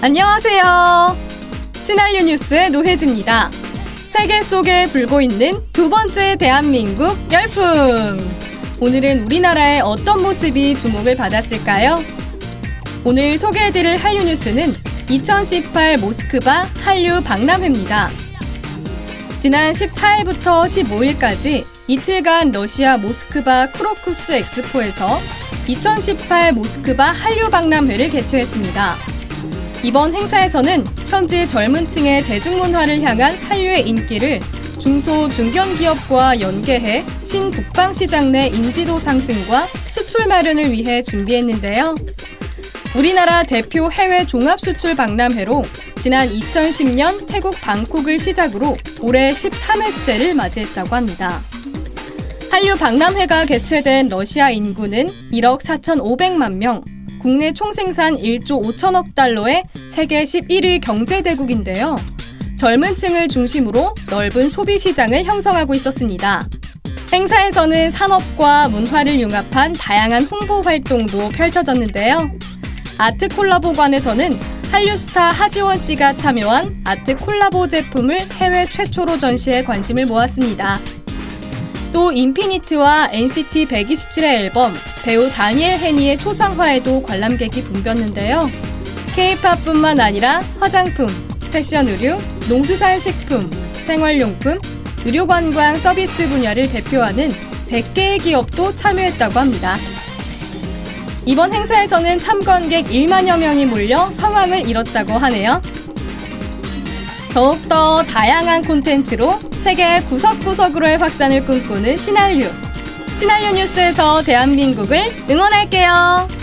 안녕하세요. 시날류 뉴스의 노혜지입니다. 세계 속에 불고 있는 두 번째 대한민국 열풍. 오늘은 우리나라의 어떤 모습이 주목을 받았을까요? 오늘 소개해드릴 한류 뉴스는 2018 모스크바 한류 박람회입니다. 지난 14일부터 15일까지 이틀간 러시아 모스크바 크로쿠스 엑스포에서 2018 모스크바 한류 박람회를 개최했습니다. 이번 행사에서는 현지 젊은 층의 대중문화를 향한 한류의 인기를 중소 중견 기업과 연계해 신북방 시장 내 인지도 상승과 수출 마련을 위해 준비했는데요. 우리나라 대표 해외 종합 수출 박람회로 지난 2010년 태국 방콕을 시작으로 올해 13회째를 맞이했다고 합니다. 한류 박람회가 개최된 러시아 인구는 1억 4,500만 명, 국내 총생산 1조 5천억 달러의 세계 11위 경제대국인데요. 젊은 층을 중심으로 넓은 소비 시장을 형성하고 있었습니다. 행사에서는 산업과 문화를 융합한 다양한 홍보 활동도 펼쳐졌는데요. 아트 콜라보관에서는 한류 스타 하지원 씨가 참여한 아트 콜라보 제품을 해외 최초로 전시해 관심을 모았습니다. 또 인피니트와 NCT 127의 앨범 배우 다니엘 헤니의 초상화에도 관람객이 붐볐는데요. K-팝뿐만 아니라 화장품, 패션 의류, 농수산 식품, 생활용품, 의료 관광 서비스 분야를 대표하는 100개의 기업도 참여했다고 합니다. 이번 행사에서는 참관객 1만여 명이 몰려 성황을 이뤘다고 하네요. 더욱더 다양한 콘텐츠로 세계 구석구석으로의 확산을 꿈꾸는 신한류. 신한류 뉴스에서 대한민국을 응원할게요.